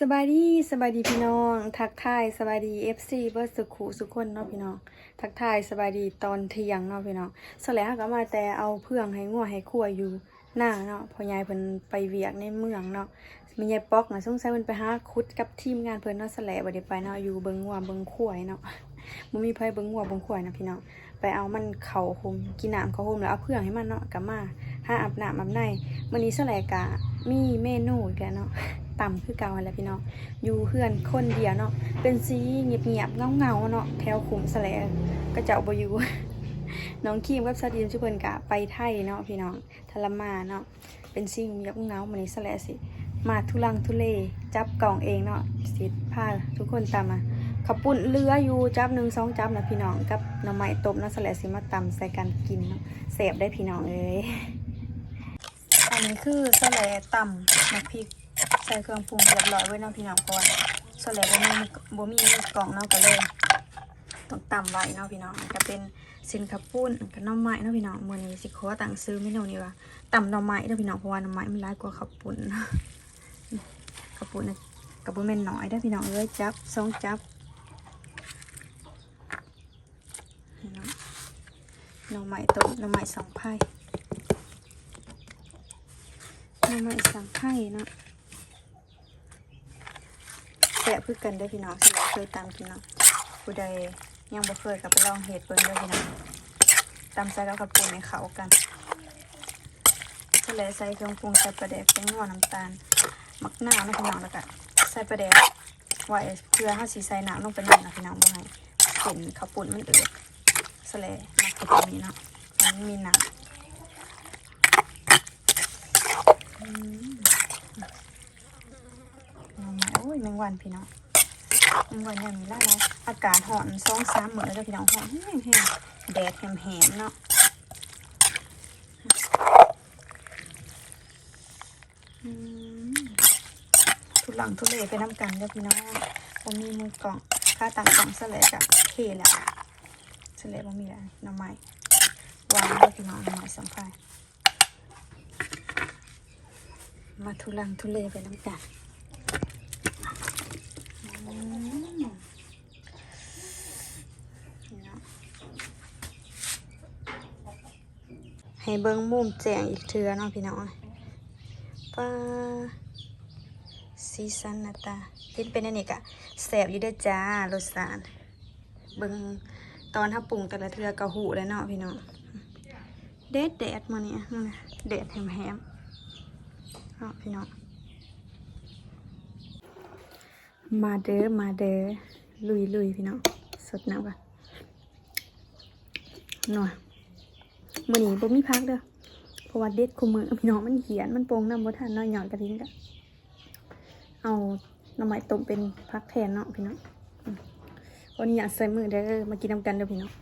สบายดีสบายดีพี่น้อง ทักทายสบายดี FC เบิร์ดสุขุสุขคนเนาะพี่น้อง ทักทายสบายดีตอนเที่ยงเนาะพี่น้องสแล้วก็มาแต่เอาเพื่องให้งัวให้ขั่วอยู่หน้าเนาะพอยายเพิ่นไปเวียกในเมืองเนาะมียายป๊อกนะสงสัยเพิ่นไปหาคุดกับทีมงานเพิ่นเนาะสแลบ่ได้ไปเนาะอยู่เบิ่งงัวเบิ่งขั่วเนาะบ่มีไผเบิ่งงัวเบิ่งขั่วนะพี่น้องไปเอามันเข้าห่มกินน้ำเข้าห่มแล้วเอาเพื่องให้มันเนาะกลับมาหาอาบน้ำอาบในมื้อนี้สแลกะมีเมนูอีกแล้วเนาะ ต่ำคือเก่าแหละพี่น้องอยู่เพื่อนคนเดียวเนาะเป็นสีเงียบๆเงาๆเนาะแถวขุมแสลก็เจ้าบอยู่น้องคีมกับซาดีนชื่อเพิ่นกะไปไทยเนาะพี่น้องทรมาเนาะเป็นสิ่งเงียบเงาๆมันนี้แสลสิ มาทุลังทุเลจับกล่องเองเนาะสิพาทุกคนตามมาขับปุ่นเรืออยู่จับหนึ่งสองจับนะพี่น้องกับหน่อไม้ต้มนาะแสลสิมาตำใส่กันกินเนาะเสพได้พี่น้องเอ้ยอันนี้คือแสลตำน้ำพริก ใส่เครื่องปรุงเรียบร้อยไว้เนาะพี่น้องก่อนส่วนแหลบ่มีบ่มีกล่องเนาะก็เลยต้องตำไว้เนาะพี่น้องก็เป็นสินขับปุ้นกับน้ำไม้เนาะพี่น้องมื้อนี้สิขอตั้งซื้อเมนูนี้ว่าตำน่อไม้เนาะพี่น้องเพราะว่าหน่อไม้มันหลายกว่าขับปุ้นขับปุ้นน่ะก็บ่แม่นน้อยเด้อพี่น้องเอ้ยจับสองจับนี่เนาะหน่อไม้ต้มหน่อไม้สองไผ่น่อไม้สองไผ่เนาะ แสบคือกันได้พี่น้องสำหรับเคยตามกินเนาะผู้ใดยังบ่เคยกับไปลองเห็ดเบิ่งเด้พี่น้องตำใส่แล้วกับปูนในเขากันก็เลยใส่เครื่องปรุงใส่ปลาแดกเป็นงอน้ำตาลมักหน้าวนะพี่น้องแล้วก็ใส่ปลาแดกไว้เพื่อให้สีใส่น้ำลงไปหนั่นนะพี่น้องบ่ให้เป็นข้าวปุ่นมันเอือดสะเลมักคือตรงนี้เนาะมันมีน้ำอืม เอามาโอ้ ยแมงวันพี่น้องแมงวันยังมีล่าแล้วอากาศหอนสองสามเหมือนแล้วพี่น้องหอนแห้งแดดแหมแหมๆเนาะทุลังทุเลไปน้ำกันเด้อพี่น้องผมมีมือกล่องค่าต่างกล่องสลกับเคและสเลบ่มีแล้วน้ำไม้วางเด้อพี่น้องน้ำไม้สองไฟมาทุลังทุเลไปน้ำกัน อืม ให้เบิ้งมุมแจงอีกเทือเนาะพี่น้องป้าซีซันนาตาเห็นเป็นอันนี้กะแสบอยู่เด้จ้ารสชาติเบิ้งตอนถ้าปรุงแต่ละเทือกะหูแล้วเนาะพี่น้องแดดแดดมาเนี่ยนั่นน่ะแดแหมแหมเนาะพี่น้องมาเด้อมาเด้อลุยลุยพี่น้องสดน้ำกันหน่อย มื่อนี้บ่มีพักเด้อเพราะว่าเด็ดคุมมือพี่น้องมันเขียนมันโปงน้ำบ่ทันน้อยหย่อนกระทิ้งกะเอาหน้ำไม้ต้มเป็นพักแทนเนาะพี่น้องวันนี้อยากใส่มือเด้อมากินน้ำกันเด้อพี่น้อง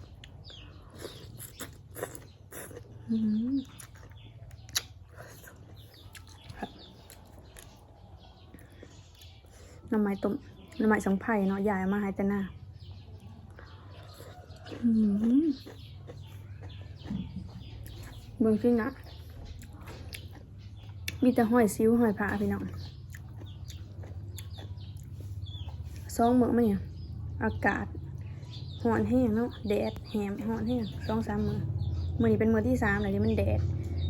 หน้ำไม้ต้มหน้ำไม้สังไผ่เนาะยายเอามาให้แต่หน้า อืม เบิ่งซินะมีแต่หอยซิ้วหอยผาพี่น้องสองเมื้อมาเนี่ยอากาศหอนแห้งเนาะแดดแหมหอนแห้งสองสามมื้อมือนี้เป็นมือที่สามเลยที่มันแดด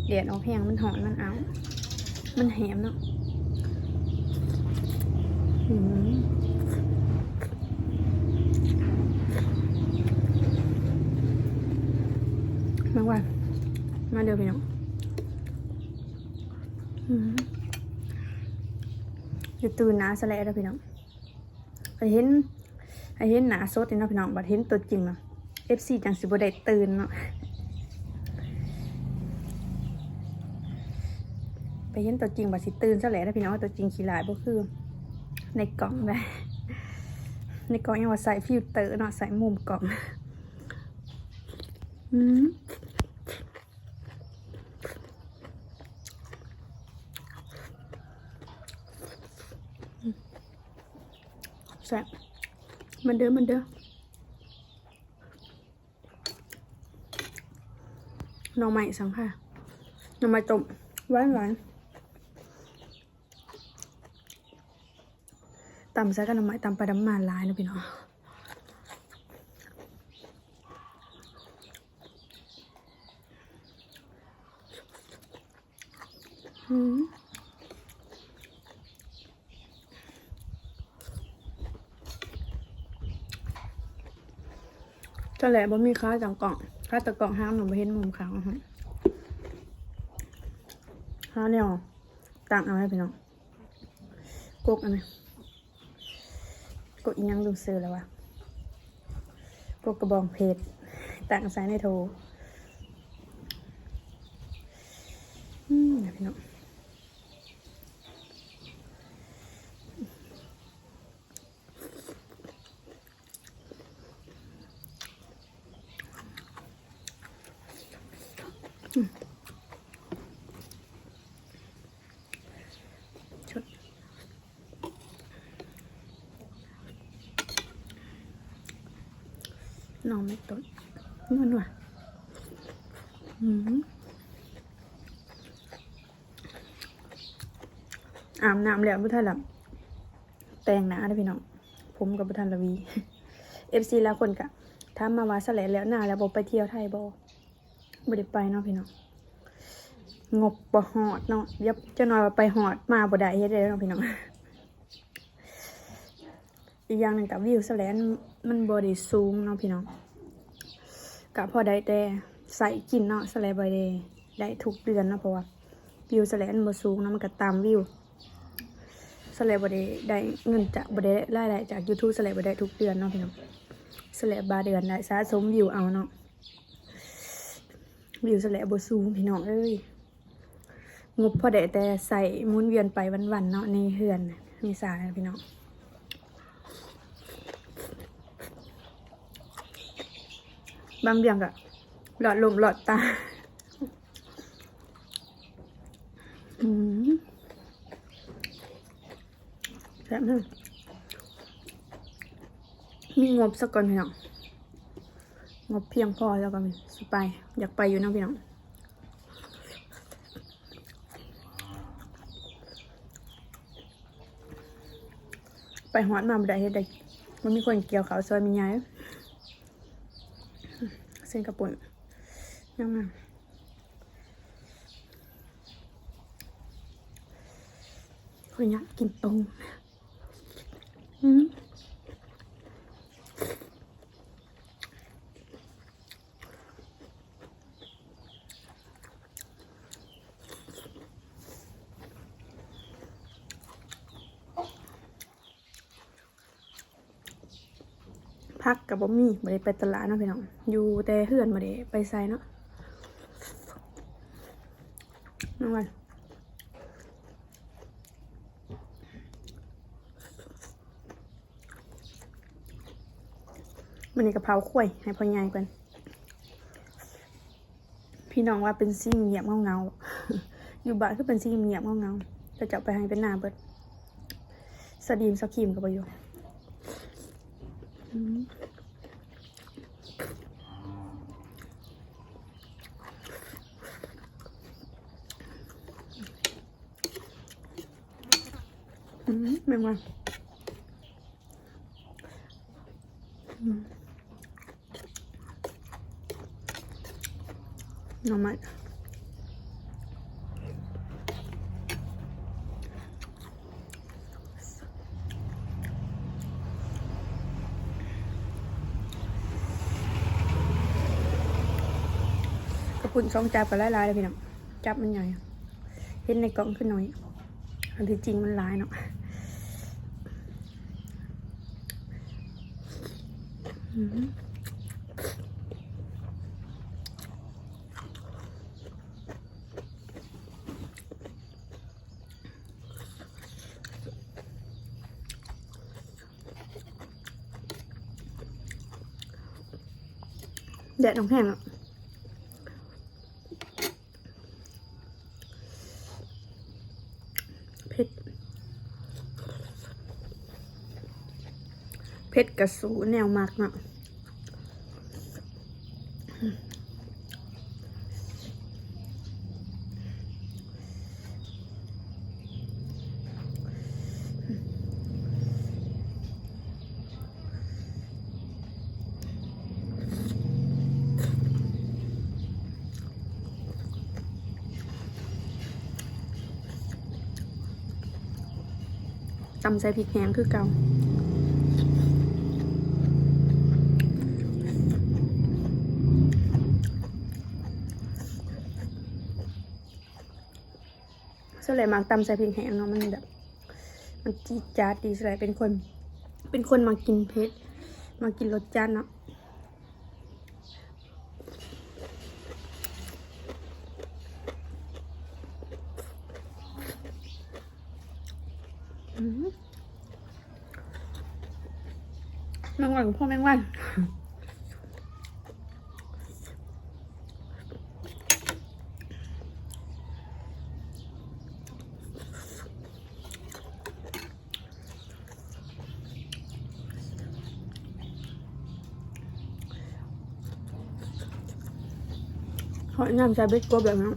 แดดออกแห้งมันหอนมันเอา มันแหมเนาะอืมมาวันมา เดี๋ยวพี่น้องอืมอย่าตื่นนะสะแลแล้วพี่น้องไอเห็นไอเห็นหนาสดนี่เนาะพี่น้องบัดเห็นตัวจริงเนาะ FC จังสิบได้ตื่นเนาะไปเห็นตัวจริงบัดสิตื่นซะแล้วพี่น้องตัวจริงขี้หลายบ่คือ ในกล่องได้ในกล่องยังว่าใส่ฟิลเตอร์เนาะใส่มุมกล่องอืม แซ่บมันเด้อมันเด้อหน่อไม้สังค่ะหน่อไม้ต้มหวานหวานตำใส่กันน้ำไม้ตำไปดำมาหลายนะพี่น้องอืม จะแหละบ่มีค้าจังกล่องค้าตะกล่องห้ามหนูไปเห็นมุมขาวฮะห้าเนี่ยต่างเอาให้พี่น้องกกอันนี้กกอีกยังดูซื้อแล้ววะกกกระบองเพชรต่างใส่ในโทอืมพี่น้องชุด น้องไม่ต้นนวลว่ะอืมอาบน้ำแล้วพุทธนลับแต่งหน้าเด้พี่น้อง ผมกับพุทธนลวีเอฟซีแล้วคนกะถามมาว่าสแลนแล้วหน้าแล้วบอไปเที่ยวไทยบอบได้ไปเนาะพี่น้องงบบ่หอดเนาะเดี๋ยวเจะนอยไปหอดมาบ่ได้เฮ็ดได้เนาะพี่น้องอีกอย่างหนึ่งกับวิวสแลนมันบ่ได้สูงเนาะพี่น้อง กับพอได้แต่ใส่กินเนาะสแลนบ่ได้ได้ทุกเดือนนะเพราะว่าวิวสแลนบ่สูงนะมันก็ตามวิวสแลนบ่ได้ได้เงินจากบ่ได้รายได้จาก YouTube สแลนบ่ได้ทุกเดือนเนาะพี่น้องสแลนบาเดือนได้สะสมวิวเอาเนาะวิวสแลบสูงพี่น้องเอ้ยงบพอได้แต่ใส่หมุนเวียนไปวันๆเนาะในเฮือนน่ะมีสาพี่น้อง บางเรื่องก็หลอดลมหลอดตาอืมแซ่บมากมีงบสักก่อนพี่น้องงบเพียงพอแล้วก็มีสไป อยากไปอยู่นะพี่น้องไปหอดมาบ่ได้เฮ็ดได้มันมีคนเกี่ยวเขาวซอยมีย้าย เส้นกระปุ่นยังมาคนอยากกินตรงอืม พักกับบ่มีบ่ได้ไปตลาดเนาะพี่น้อง อยู่แต่เฮือนบ่ได้ไปไสเนาะน้องวันมันนี่กะเพราข้วย ให้พ่อใหญ่กัน พี่น้องว่าเป็นสิ่งเงียบเงาๆอยู่บ้านคือเป็นสิ่งเงียบเงาๆจะจะเอาไปให้เป็นหน้าเบิดสดีมสกีมกับประโยชน์ อืมอืมแมง วันอืมหน่อไม้กระปุ่นสองจับกับหลายๆเลยพี่น้องจับมันใหญ่เห็นในกล่องขึ้นหน่อยอันที่จริงมันหลายเนาะแดดน้องแห้งอะ ดกระสูแนวมากเนาะตำใส่พริกแห้งคือเก่า สลายมากตำใส่พริกแห้งเนาะมันแบบ มันจี๊ดจ๊าดดีสลายเป็นคน เป็นคนมากินเผ็ดมากินรสจัดเนาะมแมงวันพ่อแมงวัน ขอแนะนำใช้เบ็ดกบแบบนั้น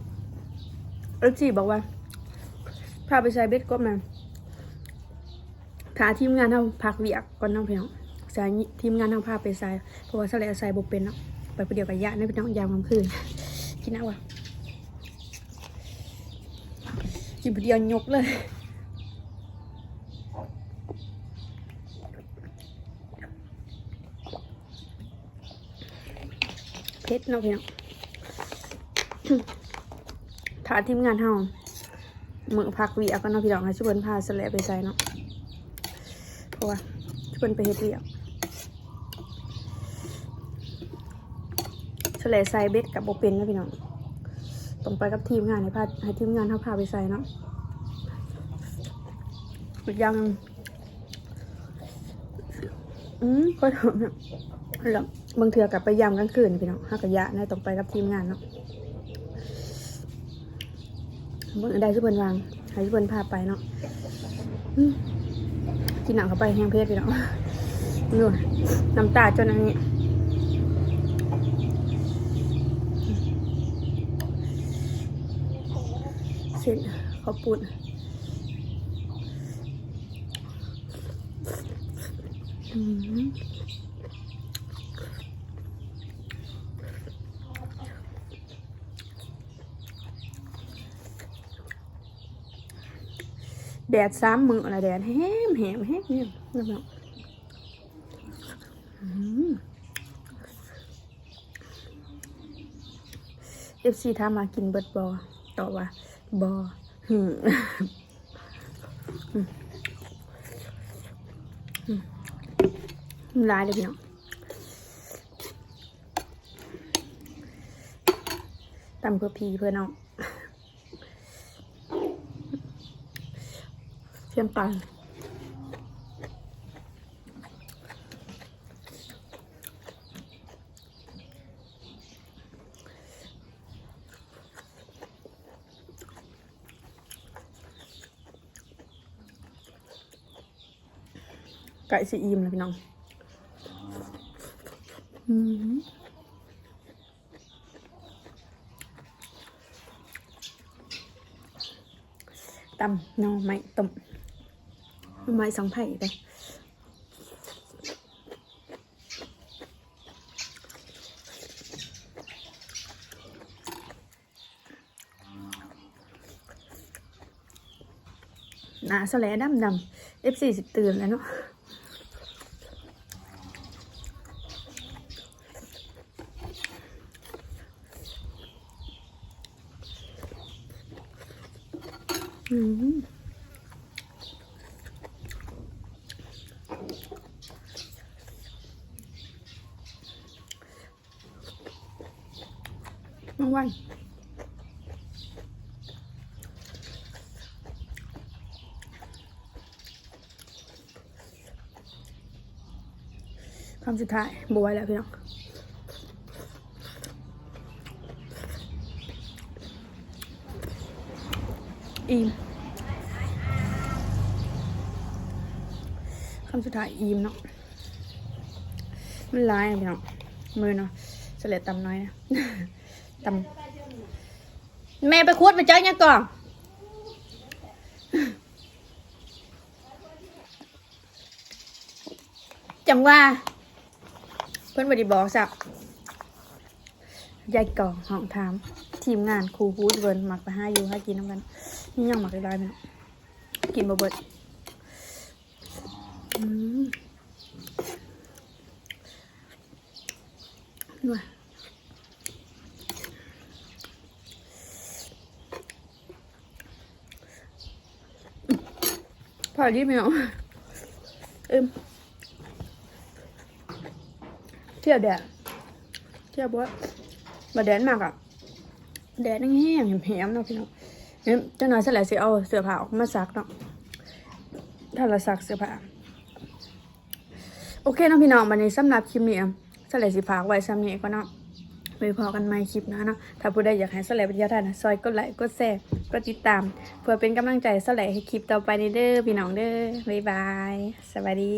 เอฟซีบอกว่าพาไปใช้เบ็ดกบมาถ้าทีมงานเราพักเวียกก่อนน้องเพี่น้องสายทีมงานเราพาไปใส่เพราะว่าสลายใส่บุเป็นเนาะไปประเดี๋ยวกับยะนี่พี่น้องยามกลางคืนกินเอาวะกินประเดี๋ยวยกเลยเพชรเนาะพี่น้อง ถาทีมงานเฮามือพักวียกก็นาะพี่น้องให้ช่วยเพิ่นพาสลยไปใส่เนาะเพราะว่าชุบันไปเฮ็ดเรียกเฉลยใส่เบ็ดกับโบเป็นนะพี่น้องต้องไปกับทีมงานให้พาให้ทีมงานเขาพาไปใส่เนาะอีกอย่างนึงอืมก็ทำเนี่ยแล้วบางเทือกับไปยามกลางคืนพี่น้องห้ากะยะนะต้องไปกับทีมงานเนาะ บนได้ชุเพิ่นวางให้ชุบเพิ่นพาไปเนาะกินหนังเข้าไปแห้งเพชรไปแล้วดูน้ำตาจนอันนี้เส้นข้าวปุ้นอืม แดดสามมืออะไรแดดแห้มแห้มแห้มเนี่ยน้ำเอฟซีทามากินเบิดบอต่อว่าบอหืมอืมอืมลายเลยพี่น้องตำเพื่อพีเพื่อน้อง เทียมปันไก่ซีอิมเลยพี่น้องอืมตำหน่อไม้ต้มหน่อไม้สองไผ่ไปหนาสแลดำดำเอฟซีสิตื่นแล้วเนาะ อืมน้องวัน คำสุดท้ายบวยแล้วพี่น้องอีมคำสุดท้ายอีมเนาะมันร้ายนะพี่น้องมือเนาะเสลดตำน้อยนะตำแม่ไปคุดไปเจอเนี่ยก่อนจังว่า เพื่อนบดีบอกสับยายก่อห้องถาม ทีมงานครูพูดเวิร์นหมักไปห้าอยู่ห้ากินน้ำกันนี่ยังหมักได้ไรไหมกินบะเบิดด้วยพอดีไหมเนาะเอ็ม เที่ยวแดดเที่ยวบ่บ่แดดมากอะแดดแห้งๆแหมๆเนาะพี่น้องเนี่ยจังหน่อยสล้วสิเอาเสื้อผ้าออกมาซักเนาะถ้าเราซักเสื้อผ้าโอเคเนาะพี่น้องวันนี้สำหรับคลิปนี้สลด์สิพากไว้ซ้ำนี้ก็เนาะไปพอกันใหม่คลิปนะเนาะถ้าผู้ใดอยากให้สไลด์วิทยาทานซอยกดไลค์กดแชร์กดติดตาม เพื่อเป็นกำลังใจสลด์ให้คลิปต่อไปในเด้อพี่น้องเด้อบ๊ายบาย สวัสดี